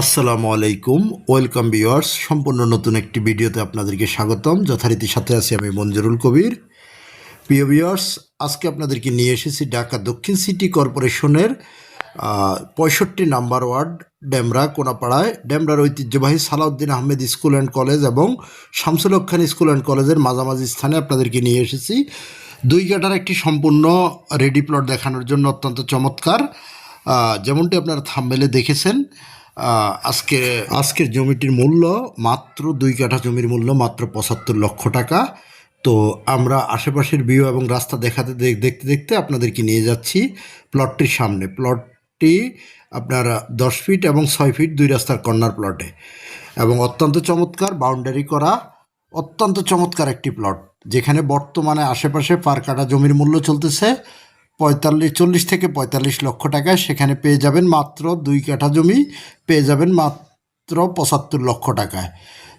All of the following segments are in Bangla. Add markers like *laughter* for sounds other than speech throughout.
আসসালামু আলাইকুম, ওয়েলকাম ভিউয়ার্স, সম্পূর্ণ নতুন একটি ভিডিওতে আপনাদেরকে স্বাগতম। যথারীতি সাথে আছি আমি মঞ্জুরুল কবির। প্রিয় ভিউয়ার্স, আজকে আপনাদেরকে নিয়ে এসেছি ঢাকা দক্ষিণ সিটি কর্পোরেশনের পঁয়ষট্টি নাম্বার ওয়ার্ড, ডেমরা, কোনাপাড়ায়। ডেমরার ঐতিহ্যবাহী Salauddin Ahmed school and college এবং শামসুল খান স্কুল অ্যান্ড কলেজের মাঝামাঝি স্থানে আপনাদেরকে নিয়ে এসেছি। দুই কাটার একটি সম্পূর্ণ রেডি প্লট দেখানোর জন্য অত্যন্ত চমৎকার। যেমনটি আপনারা থাম্বেলে দেখেছেন আজকে আজকের জমিটির মূল্য মাত্র দুই কাঠা জমির মূল্য মাত্র পঁচাত্তর লক্ষ টাকা। তো আমরা আশেপাশের ভিউ এবং রাস্তা দেখাতে দেখতে দেখতে আপনাদেরকে নিয়ে যাচ্ছি প্লটটির সামনে। প্লটটি আপনার দশ ফিট এবং ছয় ফিট দুই রাস্তার কর্নার প্লটে এবং অত্যন্ত চমৎকার বাউন্ডারি করা, অত্যন্ত চমৎকার একটি প্লট যেখানে বর্তমানে আশেপাশে পার কাটা জমির মূল্য চলতেছে পঁয়তাল্লিশ, চল্লিশ থেকে পঁয়তাল্লিশ লক্ষ টাকায় সেখানে পেয়ে যাবেন মাত্র দুই কাঠা জমি, পেয়ে যাবেন মাত্র পঁচাত্তর লক্ষ টাকায়।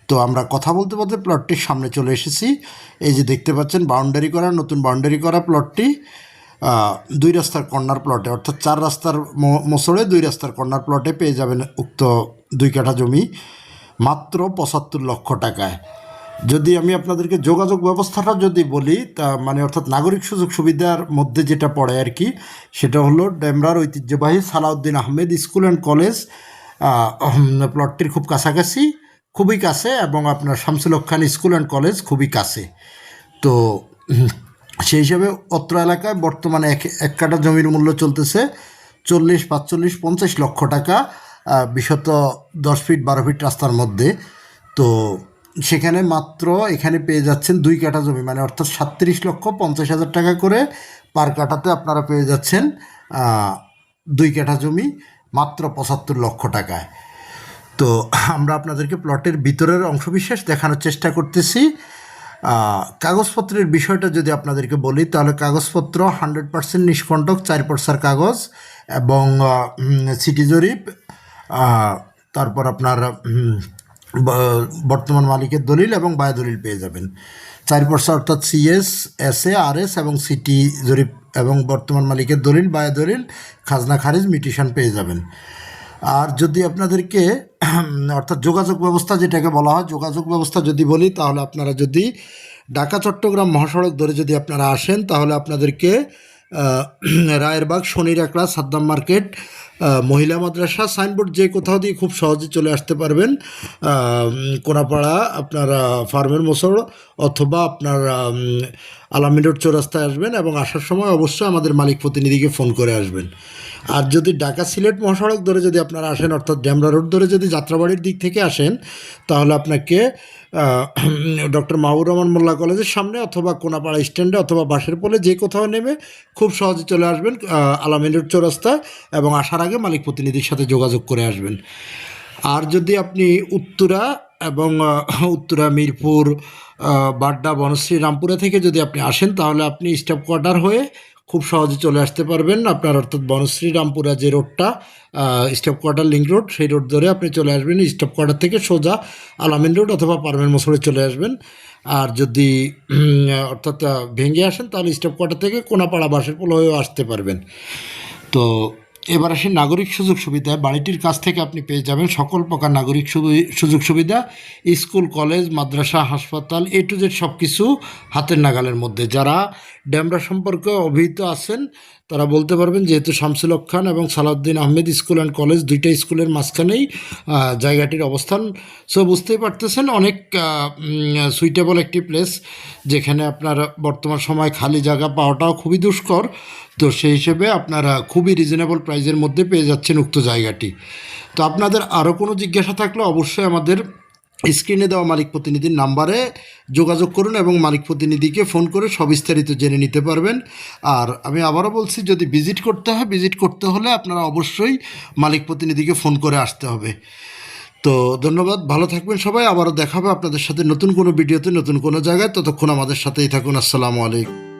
তো আমরা কথা বলতে বলতে প্লটটির সামনে চলে এসেছি। এই যে দেখতে পাচ্ছেন বাউন্ডারি করা, নতুন বাউন্ডারি করা প্লটটি দুই রাস্তার কর্নার প্লটে অর্থাৎ চার রাস্তার মো- মোচড়ে দুই রাস্তার কর্নার প্লটে পেয়ে যাবেন উক্ত দুই কাঠা জমি, মাত্র পঁচাত্তর লক্ষ টাকায়। যদি আমি আপনাদেরকে যোগাযোগ ব্যবস্থাটা যদি বলি, তা মানে অর্থাৎ নাগরিক সুযোগ সুবিধার মধ্যে যেটা পড়ে আর কি, সেটা হলো ডেমরার ঐতিহ্যবাহী Salauddin Ahmed school and college প্লটটির খুব কাছাকাছি, খুবই কাছে এবং আপনার Shamsul Khan school and college খুবই কাছে। তো সেই হিসাবে অত্র এলাকায় বর্তমানে এক এক কাটা জমির মূল্য চলতেছে চল্লিশ, পাঁচচল্লিশ, পঞ্চাশ লক্ষ টাকা বিশত দশ ফিট, বারো ফিট রাস্তার মধ্যে। তো সেখানে মাত্র এখানে পেয়ে যাচ্ছেন দুই কাঠা জমি মানে অর্থাৎ সাতত্রিশ লক্ষ পঞ্চাশ হাজার টাকা করে পার কাঠাতে আপনারা পেয়ে যাচ্ছেন দুই কাঠা জমি মাত্র পঁচাত্তর লক্ষ টাকায়। তো আমরা আপনাদেরকে প্লটের ভিতরের অংশবিশেষ দেখানোর চেষ্টা করতেছি। কাগজপত্রের বিষয়টা যদি আপনাদেরকে বলি, তাহলে কাগজপত্র হান্ড্রেড পার্সেন্ট নিষ্কণ্টক, চার পর্সার কাগজ এবং সিটি জরিপ তারপর আপনার বর্তমান মালিকের দলিল এবং বায় দলিল পেয়ে যাবেন। চার পর্সা অর্থাৎ CS S A R S এবং সিটি জরিপ এবং বর্তমান মালিকের দলিল, বায় দলিল, খাজনা, খারিজ, মিটিশন পেয়ে যাবেন। আর যদি আপনাদেরকে *clears throat* অর্থাৎ যোগাযোগ ব্যবস্থা যেটাকে বলা হয়, যোগাযোগ ব্যবস্থা যদি বলি, তাহলে আপনারা যদি ঢাকা, চট্টগ্রাম মহাসড়ক ধরে যদি আপনারা আসেন, তাহলে আপনাদেরকে *clears throat* রায়েরবাগ শনির একলা, সাদ্দাম মার্কেট মহিলা মাদ্রাসা, সাইনবোর্ড যে কোথাও দিয়ে খুব সহজে চলে আসতে পারবেন। কোনাপাড়া, আপনার ফার্মের মোসর অথবা আপনার আলামিন রোড চৌরাস্তায় আসবেন এবং আসার সময় অবশ্যই আমাদের মালিক প্রতিনিধিকে ফোন করে আসবেন। আর যদি ঢাকা সিলেট মহাসড়ক ধরে যদি আপনারা আসেন, অর্থাৎ ড্যামরা রোড ধরে যদি যাত্রাবাড়ির দিক থেকে আসেন, তাহলে আপনাকে ডক্টর মাহবুর রহমান মোল্লা কলেজের সামনে অথবা কোনাপাড়া স্ট্যান্ডে অথবা বাসের পোলে যে কোথাও নেমে খুব সহজে চলে আসবেন আলামিন রোড চৌরাস্তা এবং আসার আগে মালিক প্রতিনিধির সাথে যোগাযোগ করে আসবেন। আর যদি আপনি উত্তরা এবং উত্তরা, মিরপুর বাড্ডা, বনশ্রী, রামপুরা থেকে যদি আপনি আসেন, তাহলে আপনি স্টাফ কোয়ার্টার হয়ে খুব সহজে চলে আসতে পারবেন। আপনার অর্থাৎ বনশ্রী রামপুরা যে রোডটা স্টপ কোয়ার্টার লিঙ্ক রোড সেই রোড ধরে আপনি চলে আসবেন। স্টপ কোয়ার্টার থেকে সোজা আলামিন রোড অথবা পারমেন মোসরে চলে আসবেন। আর যদি অর্থাৎ ভেঙে আসেন, তাহলে স্টপ কোয়ার্টার থেকে কোনাপাড়া বাসের পোল হয়েও আসতে পারবেন। তো এবার আসেন নাগরিক সুযোগ সুবিধা। বাড়িটির কাছ থেকে আপনি পেয়ে যাবেন সকল প্রকার নাগরিক সুযোগ সুবিধা। স্কুল, কলেজ, মাদ্রাসা, হাসপাতাল এ টু জেড সব কিছু হাতের নাগালের মধ্যে। যারা ড্যামরা সম্পর্কে অভিহিত আছেন তারা বলতে পারবেন, যেহেতু শামসুল হক খান এবং Salauddin Ahmed school and college দুইটা স্কুলের মাঝখানেই জায়গাটির অবস্থান। সো বুঝতেই পারতেছেন, অনেক সুইটেবল একটি প্লেস যেখানে আপনার বর্তমান সময় খালি জায়গা পাওয়াটাও খুবই দুষ্কর। তো সেই হিসেবে আপনারা খুবই রিজনেবল প্রাইজের মধ্যে পেয়ে যাচ্ছেন উক্ত জায়গাটি। তো আপনাদের আরও কোনো জিজ্ঞাসা থাকলে অবশ্যই আমাদের স্ক্রিনে দেওয়া মালিক প্রতিনিধির নাম্বারে যোগাযোগ করুন এবং মালিক প্রতিনিধিকে ফোন করে সবিস্তারিত জেনে নিতে পারবেন। আর আমি আবারও বলছি, যদি ভিজিট করতে হয়, ভিজিট করতে হলে আপনারা অবশ্যই মালিক প্রতিনিধিকে ফোন করে আসতে হবে। তো ধন্যবাদ, ভালো থাকবেন সবাই। আবারও দেখাবে আপনাদের সাথে নতুন কোনো ভিডিওতে, নতুন কোনো জায়গায়। ততক্ষণ আমাদের সাথেই থাকুন। আসসালামু আলাইকুম।